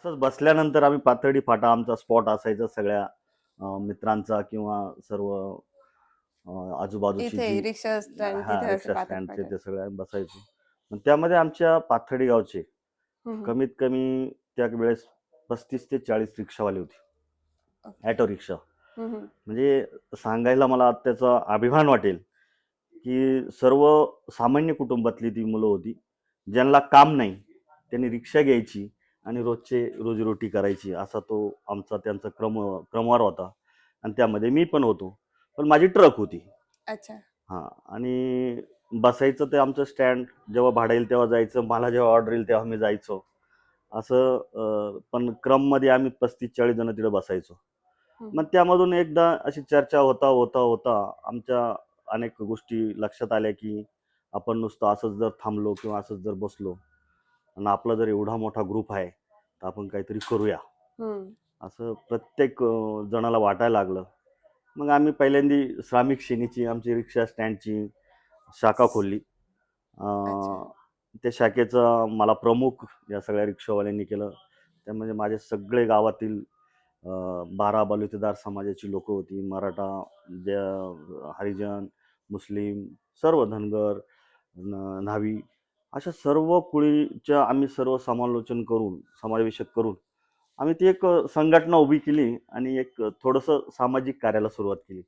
असंच बसल्यानंतर आम्ही पाथर्डी फाटा आमचा स्पॉट असायचा सगळ्या मित्रांचा किंवा सर्व आजूबाजूची इथे जी रिक्षा स्टँड हा तिथे असं रिक्षा स्टँडचे. ते सगळे आम्ही बसायचो पण त्यामध्ये आमच्या पाथर्डी गावचे हम्म. कमीत कमी त्या वेळेस पस्तीस ते चाळीस रिक्षावाले होते ओके. ॲटो रिक्षा हम्म. म्हणजे सांगायला मला त्याचा अभिमान वाटेल की सर्व सामान्य कुटुंबातली ती मुलं होती ज्यांना काम नाही त्यांनी रिक्षा घ्यायची आणि रोजचे रोजीरोटी करायची असा तो आमचा त्यांचा क्रम क्रमवार होता. आणि त्यामध्ये मी पण होतो. पण माझी ट्रक होती. अच्छा. हां. आणि बसायचं ते आमचं स्टँड जेव्हा भाडं येईल तेव्हा जायचं मला जेव्हा ऑर्डर येईल तेव्हा मी जायचो. असं पण क्रममध्ये आम्ही पस्तीस चाळीस जण तिकडे बसायचो. मग त्यामधून एकदा अशी चर्चा होता होता होता. आमच्या अनेक गोष्टी लक्षात आल्या की आपण नुसतं असंच जर थांबलो किंवा असंच जर बसलो. आणि आपला जर एवढा मोठा ग्रुप आहे तर आपण काहीतरी करूया. असं प्रत्येक जणाला वाटायला लागलं. मग आम्ही पहिल्यांदी श्रामिक श्रेणीची आमची रिक्षा स्टँडची शाखा खोलली. त्या शाखेचा मला प्रमुख या सगळ्या रिक्षावाल्यांनी केलं. त्यामध्ये माझे सगळे गावातील बारा बलुतेदार समाजाची लोक होती. मराठा हरिजन मुस्लिम सर्व धनगर न- न्हावी अशा सर्व कुळीच्या आम्ही सर्व समालोचन करून समावेशक करून आम्ही ती एक संघटना उभी केली आणि एक थोडंसं सामाजिक कार्याला सुरुवात केली.